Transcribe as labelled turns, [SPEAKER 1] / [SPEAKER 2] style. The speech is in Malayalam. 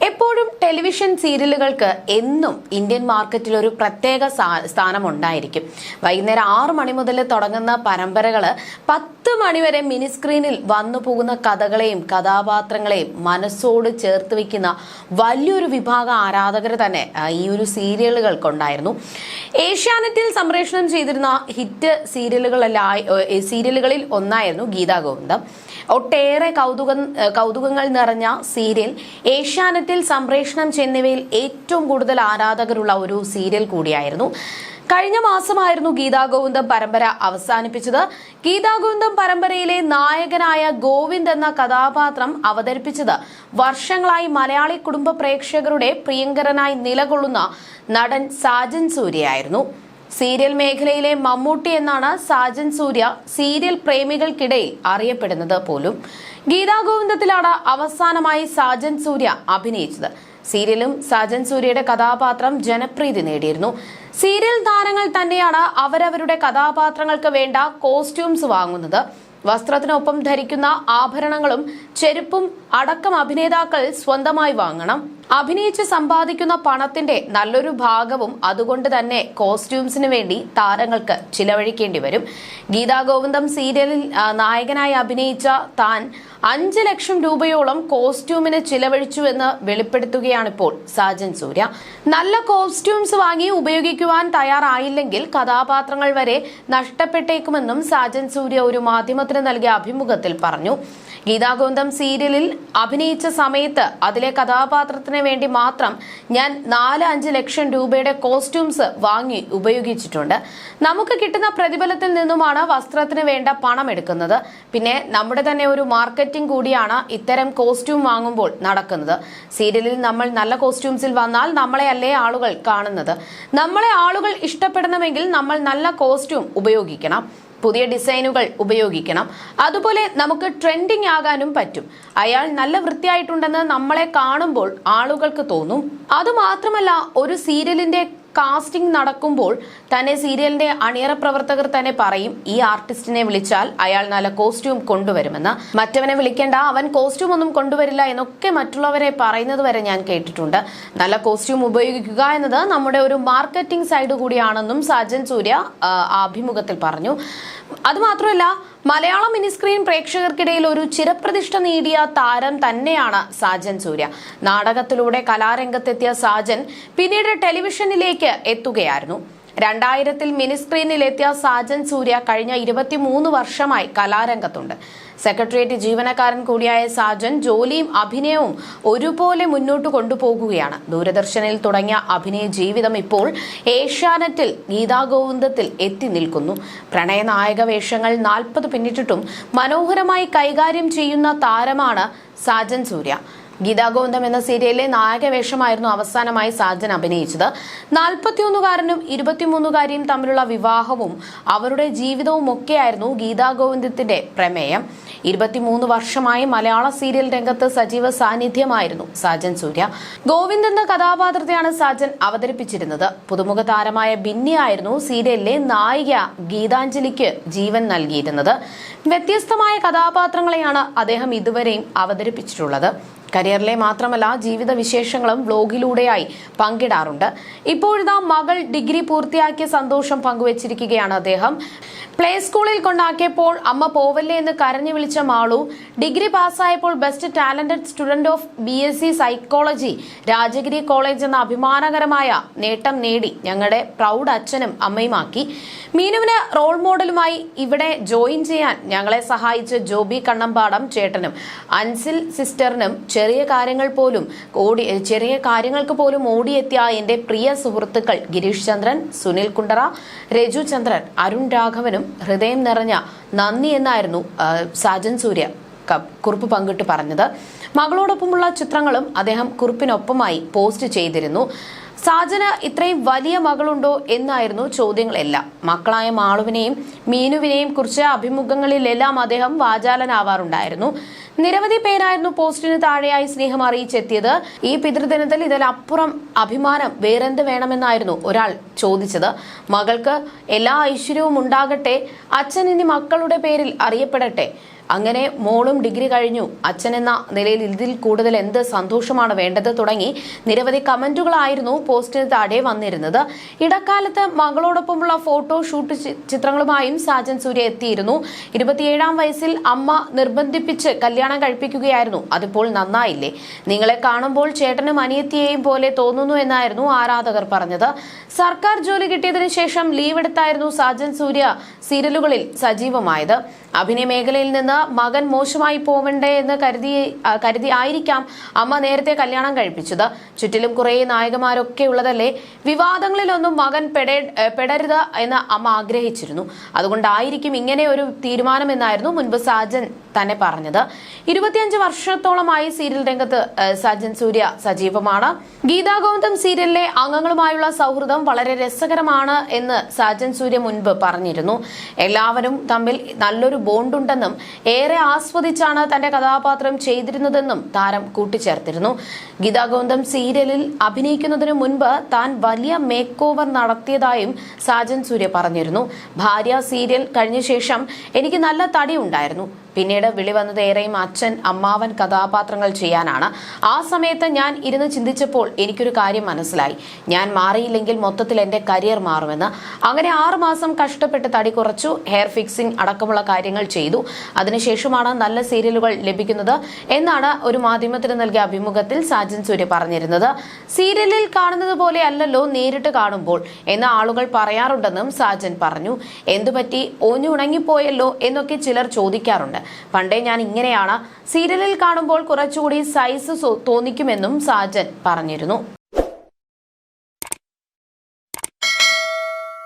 [SPEAKER 1] എപ്പോഴും ടെലിവിഷൻ സീരിയലുകൾക്ക് എന്നും ഇന്ത്യൻ മാർക്കറ്റിൽ ഒരു പ്രത്യേക സ്ഥാനം ഉണ്ടായിരിക്കും വൈകുന്നേരം ആറു മണി മുതൽ തുടങ്ങുന്ന പരമ്പരകൾ പത്ത് മണിവരെ മിനി സ്ക്രീനിൽ വന്നു പോകുന്ന കഥകളെയും കഥാപാത്രങ്ങളെയും മനസ്സോട് ചേർത്ത് വെക്കുന്ന വലിയൊരു വിഭാഗം ആരാധകർ തന്നെ ഈ ഒരു സീരിയലുകൾക്കുണ്ടായിരുന്നു. ഏഷ്യാനെറ്റിൽ സംപ്രേഷണം ചെയ്തിരുന്ന ഹിറ്റ് സീരിയലുകളെല്ലാം സീരിയലുകളിൽ ഒന്നായിരുന്നു ഗീതാ ഗോവിന്ദം ഒട്ടേറെ കൗതുകം കൗതുകങ്ങൾ നിറഞ്ഞ സീരിയൽ ഏഷ്യാനെറ്റിൽ സംപ്രേഷണം ചെയ്യുന്നവയിൽ ഏറ്റവും കൂടുതൽ ആരാധകരുള്ള ഒരു സീരിയൽ കൂടിയായിരുന്നു. കഴിഞ്ഞ മാസമായിരുന്നു ഗീതാ ഗോവിന്ദം പരമ്പര അവസാനിപ്പിച്ചത്. ഗീതാഗോവിന്ദം പരമ്പരയിലെ നായകനായ ഗോവിന്ദ് എന്ന കഥാപാത്രം അവതരിപ്പിച്ചത്. വർഷങ്ങളായി മലയാളി കുടുംബ പ്രേക്ഷകരുടെ പ്രിയങ്കരനായി നിലകൊള്ളുന്ന നടൻ സാജൻ സൂര്യയായിരുന്നു. സീരിയൽ മേഖലയിലെ മമ്മൂട്ടി എന്നാണ് സാജൻ സൂര്യ സീരിയൽ പ്രേമികൾക്കിടയിൽ അറിയപ്പെടുന്നത് പോലും. ഗീതാഗോവിന്ദത്തിലാണ് അവസാനമായി സാജൻ സൂര്യ അഭിനയിച്ചത്. സീരിയലും സാജൻ സൂര്യയുടെ കഥാപാത്രം ജനപ്രീതി നേടിയിരുന്നു. സീരിയൽ താരങ്ങൾ തന്നെയാണ് അവരവരുടെ കഥാപാത്രങ്ങൾക്ക് വേണ്ട കോസ്റ്റ്യൂംസ് വാങ്ങുന്നത്. വസ്ത്രത്തിനൊപ്പം ധരിക്കുന്ന ആഭരണങ്ങളും ചെരുപ്പും അടക്കം അഭിനേതാക്കൾ സ്വന്തമായി വാങ്ങണം. അഭിനയിച്ച് സമ്പാദിക്കുന്ന പണത്തിന്റെ നല്ലൊരു ഭാഗവും അതുകൊണ്ട് തന്നെ കോസ്റ്റ്യൂംസിന് വേണ്ടി താരങ്ങൾക്ക് ചിലവഴിക്കേണ്ടി വരും. ഗീതാ ഗോവിന്ദം സീരിയലിൽ നായകനായി അഭിനയിച്ച താൻ അഞ്ച് ലക്ഷം രൂപയോളം കോസ്റ്റ്യൂമിന് ചിലവഴിച്ചുവെന്ന് വെളിപ്പെടുത്തുകയാണിപ്പോൾ സാജൻ സൂര്യ. നല്ല കോസ്റ്റ്യൂംസ് വാങ്ങി ഉപയോഗിക്കുവാൻ തയ്യാറായില്ലെങ്കിൽ കഥാപാത്രങ്ങൾ വരെ നഷ്ടപ്പെട്ടേക്കുമെന്നും സാജൻ സൂര്യ ഒരു മാധ്യമത്തിന് നൽകിയ അഭിമുഖത്തിൽ പറഞ്ഞു. ഗീതാഗോവിന്ദം സീരിയലിൽ അഭിനയിച്ച സമയത്ത് അതിലെ കഥാപാത്രത്തിന് വേണ്ടി മാത്രം ഞാൻ നാല് അഞ്ച് ലക്ഷം രൂപയുടെ കോസ്റ്റ്യൂംസ് വാങ്ങി ഉപയോഗിച്ചിട്ടുണ്ട്. നമുക്ക് കിട്ടുന്ന പ്രതിഫലത്തിൽ നിന്നുമാണ് വസ്ത്രത്തിന് വേണ്ട പണം എടുക്കുന്നത്. പിന്നെ നമ്മുടെ തന്നെ ഒരു മാർക്കറ്റിംഗ് കൂടിയാണ് ഇത്തരം കോസ്റ്റ്യൂം വാങ്ങുമ്പോൾ നടക്കുന്നത്. സീരിയലിൽ നമ്മൾ നല്ല കോസ്റ്റ്യൂംസിൽ വന്നാൽ നമ്മളെ അല്ലേ ആളുകൾ കാണുന്നത്. നമ്മളെ ആളുകൾ ഇഷ്ടപ്പെടണമെങ്കിൽ നമ്മൾ നല്ല കോസ്റ്റ്യൂം ഉപയോഗിക്കണം. പുതിയ ഡിസൈനുകൾ ഉപയോഗിക്കണം. അതുപോലെ നമുക്ക് ട്രെൻഡിങ് ആകാനും പറ്റും. അയാൾ നല്ല വൃത്തിയായിട്ടുണ്ടെന്ന് നമ്മളെ കാണുമ്പോൾ ആളുകൾക്ക് തോന്നും. അതുമാത്രമല്ല ഒരു സീരിയലിന്റെ കാസ്റ്റിംഗ് നടക്കുമ്പോൾ തന്നെ സീരിയലിന്റെ അണിയറ പ്രവർത്തകർ തന്നെ പറയും ഈ ആർട്ടിസ്റ്റിനെ വിളിച്ചാൽ അയാൾ നല്ല കോസ്റ്റ്യൂം കൊണ്ടുവരുമെന്ന്. മറ്റവനെ വിളിക്കേണ്ട അവൻ കോസ്റ്റ്യൂം ഒന്നും കൊണ്ടുവരില്ല എന്നൊക്കെ മറ്റുള്ളവരെ പറയുന്നത് വരെ ഞാൻ കേട്ടിട്ടുണ്ട്. നല്ല കോസ്റ്റ്യൂം ഉപയോഗിക്കുക എന്നത് നമ്മുടെ ഒരു മാർക്കറ്റിംഗ് സൈഡ് കൂടിയാണെന്നും സാജൻ സൂര്യ അഭിമുഖത്തിൽ പറഞ്ഞു. അതുമാത്രമല്ല മലയാളം മിനി സ്ക്രീൻ പ്രേക്ഷകർക്കിടയിൽ ഒരു ചിരപ്രതിഷ്ഠ നേടിയ താരം തന്നെയാണ് സാജൻ സൂര്യ. നാടകത്തിലൂടെ കലാരംഗത്തെത്തിയ സാജൻ പിന്നീട് ടെലിവിഷനിലേക്ക് എത്തുകയായിരുന്നു. രണ്ടായിരത്തിൽ മിനി സ്ക്രീനിലെത്തിയ സാജൻ സൂര്യ കഴിഞ്ഞ ഇരുപത്തിമൂന്ന് വർഷമായി കലാരംഗത്തുണ്ട്. സെക്രട്ടേറിയറ്റ് ജീവനക്കാരൻ കൂടിയായ സാജൻ ജോലിയും അഭിനയവും ഒരുപോലെ മുന്നോട്ട് കൊണ്ടുപോകുകയാണ്. ദൂരദർശനിൽ തുടങ്ങിയ അഭിനയ ജീവിതം ഇപ്പോൾ ഏഷ്യാനെറ്റിൽ ഗീതാഗോവിന്ദത്തിൽ എത്തി നിൽക്കുന്നു. പ്രണയനായക വേഷങ്ങൾ നാൽപ്പത് പിന്നിട്ടിട്ടും മനോഹരമായി കൈകാര്യം ചെയ്യുന്ന താരമാണ് സാജൻ സൂര്യ. ഗീതാഗോവിന്ദം എന്ന സീരിയലിലെ നായകവേഷമായിരുന്നു അവസാനമായി സാജൻ അഭിനയിച്ചത്. നാൽപ്പത്തിയൊന്നുകാരനും ഇരുപത്തിമൂന്നുകാരിയും തമ്മിലുള്ള വിവാഹവും അവരുടെ ജീവിതവും ഒക്കെയായിരുന്നു ഗീതാഗോവിന്ദത്തിന്റെ പ്രമേയം. ഇരുപത്തിമൂന്ന് വർഷമായി മലയാള സീരിയൽ രംഗത്ത് സജീവ സാന്നിധ്യമായിരുന്നു സാജൻ സൂര്യ. ഗോവിന്ദ് എന്ന കഥാപാത്രത്തെയാണ് സാജൻ അവതരിപ്പിച്ചിരുന്നത്. പുതുമുഖ താരമായ ബിന്നിയായിരുന്നു സീരിയലിലെ നായിക ഗീതാഞ്ജലിക്ക് ജീവൻ നൽകിയിരുന്നത്. വ്യത്യസ്തമായ കഥാപാത്രങ്ങളെയാണ് അദ്ദേഹം ഇതുവരെയും അവതരിപ്പിച്ചിട്ടുള്ളത്. കരിയറിലെ മാത്രമല്ല ജീവിത വിശേഷങ്ങളും വ്ലോഗിലൂടെയായി പങ്കിടാറുണ്ട്. ഇപ്പോഴിതാ മകൾ ഡിഗ്രി പൂർത്തിയാക്കിയ സന്തോഷം പങ്കുവച്ചിരിക്കുകയാണ് അദ്ദേഹം. പ്ലേ സ്കൂളിൽ കൊണ്ടാക്കിയപ്പോൾ അമ്മ പോവല്ലേ എന്ന് കരഞ്ഞു വിളിച്ച Malu degree പാസ്സായപ്പോൾ best talented student of B S C psychology Rajagiri college എന്ന അഭിമാനകരമായ നേട്ടം നേടി ഞങ്ങളുടെ പ്രൗഡ് അച്ഛനും അമ്മയുമാക്കി. മീനുവിന് റോൾ മോഡലുമായി ഇവിടെ ജോയിൻ ചെയ്യാൻ ഞങ്ങളെ സഹായിച്ച ജോബി കണ്ണമ്പാടം ചേട്ടനും അൻസിൽ സിസ്റ്ററിനും ചെറിയ കാര്യങ്ങൾ പോലും ഓടി ചെറിയ കാര്യങ്ങൾക്ക് പോലും ഓടിയെത്തിയ എന്റെ പ്രിയ സുഹൃത്തുക്കൾ ഗിരീഷ് ചന്ദ്രൻ സുനിൽ കുണ്ടറ രജു ചന്ദ്രൻ അരുൺ രാഘവനും ഹൃദയം നിറഞ്ഞ നന്ദി എന്നായിരുന്നു സാജൻ സൂര്യ കുറിപ്പ് പങ്കിട്ട് പറഞ്ഞത്. മകളോടൊപ്പമുള്ള ചിത്രങ്ങളും അദ്ദേഹം കുറിപ്പിനൊപ്പമായി പോസ്റ്റ് ചെയ്തിരുന്നു. സാജന് ഇത്രയും വലിയ മകളുണ്ടോ എന്നായിരുന്നു ചോദ്യങ്ങളെല്ലാം. മക്കളായ മാളുവിനെയും മീനുവിനെയും കുറിച്ച് അഭിമുഖങ്ങളിലെല്ലാം അദ്ദേഹം വാചാലനാവാറുണ്ടായിരുന്നു. നിരവധി പേരായിരുന്നു പോസ്റ്റിന് താഴെയായി സ്നേഹം അറിയിച്ചെത്തിയത്. ഈ പിതൃദിനത്തിൽ ഇതിലപ്പുറം അഭിമാനം വേറെന്ത് വേണമെന്നായിരുന്നു ഒരാൾ ചോദിച്ചത്. മകൾക്ക് എല്ലാ ഐശ്വര്യവും ഉണ്ടാകട്ടെ അച്ഛൻ ഇനി മക്കളുടെ പേരിൽ അറിയപ്പെടട്ടെ. അങ്ങനെ മോളും ഡിഗ്രി കഴിഞ്ഞു. അച്ഛൻ എന്ന നിലയിൽ ഇതിൽ കൂടുതൽ എന്ത് സന്തോഷമാണ് വേണ്ടത് തുടങ്ങി നിരവധി കമന്റുകളായിരുന്നു പോസ്റ്റിന് താഴെ വന്നിരുന്നത്. ഇടക്കാലത്ത് മകളോടൊപ്പമുള്ള ഫോട്ടോ ഷൂട്ട് ചിത്രങ്ങളുമായും സാജൻ സൂര്യ എത്തിയിരുന്നു. ഇരുപത്തിയേഴാം വയസ്സിൽ അമ്മ നിർബന്ധിപ്പിച്ച് കല്യാണം കഴിപ്പിക്കുകയായിരുന്നു. അതിപ്പോൾ നന്നായില്ലേ? നിങ്ങളെ കാണുമ്പോൾ ചേട്ടനും അനിയത്തിയെയും പോലെ തോന്നുന്നു എന്നായിരുന്നു ആരാധകർ പറഞ്ഞത്. സർക്കാർ ജോലി കിട്ടിയതിനു ശേഷം ലീവ് എടുത്തായിരുന്നു സാജൻ സൂര്യ സീരിയലുകളിൽ സജീവമായത്. അഭിനയ മേഖലയിൽ നിന്ന് മകൻ മോശമായി പോവണ്ടേ എന്ന് കരുതി കരുതി ആയിരിക്കാം അമ്മ നേരത്തെ കല്യാണം കഴിപ്പിച്ചത്. ചുറ്റിലും കുറേ നായകന്മാരൊക്കെ ഉള്ളതല്ലേ? വിവാദങ്ങളിലൊന്നും മകൻ പെടേ പെടരുത് എന്ന് അമ്മ ആഗ്രഹിച്ചിരുന്നു. അതുകൊണ്ടായിരിക്കും ഇങ്ങനെ ഒരു തീരുമാനമെന്നായിരുന്നു മുൻപ് സാജൻ തന്നെ പറഞ്ഞത്. ഇരുപത്തിയഞ്ച് വർഷത്തോളമായി സീരിയൽ രംഗത്ത് സജൻ സൂര്യ സജീവമാണ്. ഗീതാഗോവിന്ദം സീരിയലിലെ അംഗങ്ങളുമായുള്ള സൗഹൃദം വളരെ രസകരമാണ് എന്ന് സജൻ സൂര്യ മുൻപ് പറഞ്ഞിരുന്നു. എല്ലാവരും തമ്മിൽ നല്ലൊരു ബോണ്ടുണ്ടെന്നും ഏറെ ആസ്വദിച്ചാണ് തന്റെ കഥാപാത്രം ചെയ്തിരുന്നതെന്നും താരം കൂട്ടിച്ചേർത്തിരുന്നു. ഗീതാഗോവിന്ദം സീരിയലിൽ അഭിനയിക്കുന്നതിന് മുൻപ് താൻ വലിയ മേക്ക് ഓവർ നടത്തിയതായും സാജൻ സൂര്യ പറഞ്ഞിരുന്നു. ഭാര്യ സീരിയൽ കഴിഞ്ഞ ശേഷം എനിക്ക് നല്ല തടി ഉണ്ടായിരുന്നു. പിന്നീട് വിളി വന്നത് ഏറെയും അച്ഛൻ അമ്മാവൻ കഥാപാത്രങ്ങൾ ചെയ്യാനാണ്. ആ സമയത്ത് ഞാൻ ഇരുന്ന് ചിന്തിച്ചപ്പോൾ എനിക്കൊരു കാര്യം മനസ്സിലായി. ഞാൻ മാറിയില്ലെങ്കിൽ മൊത്തത്തിൽ എന്റെ കരിയർ മാറുമെന്ന്. അങ്ങനെ ആറുമാസം കഷ്ടപ്പെട്ട് തടി കുറച്ചു ഹെയർ ഫിക്സിംഗ് അടക്കമുള്ള കാര്യങ്ങൾ ചെയ്തു. അതിനുശേഷമാണ് നല്ല സീരിയലുകൾ ലഭിക്കുന്നത് എന്നാണ് ഒരു മാധ്യമത്തിന് നൽകിയ അഭിമുഖത്തിൽ സാജൻ സൂര്യ പറഞ്ഞിരുന്നത്. സീരിയലിൽ കാണുന്നത് പോലെ അല്ലല്ലോ നേരിട്ട് കാണുമ്പോൾ എന്ന് ആളുകൾ പറയാറുണ്ടെന്നും സാജൻ പറഞ്ഞു. എന്തുപറ്റി? ഒന്നുണങ്ങിപ്പോയല്ലോ എന്നൊക്കെ ചിലർ ചോദിക്കാറുണ്ട്. പണ്ടേ ഞാൻ ഇങ്ങനെയാണ്. സീരിയലിൽ കാണുമ്പോൾ കുറച്ചുകൂടി സൈസ് തോന്നിക്കുമെന്നും സാജൻ പറഞ്ഞിരുന്നു.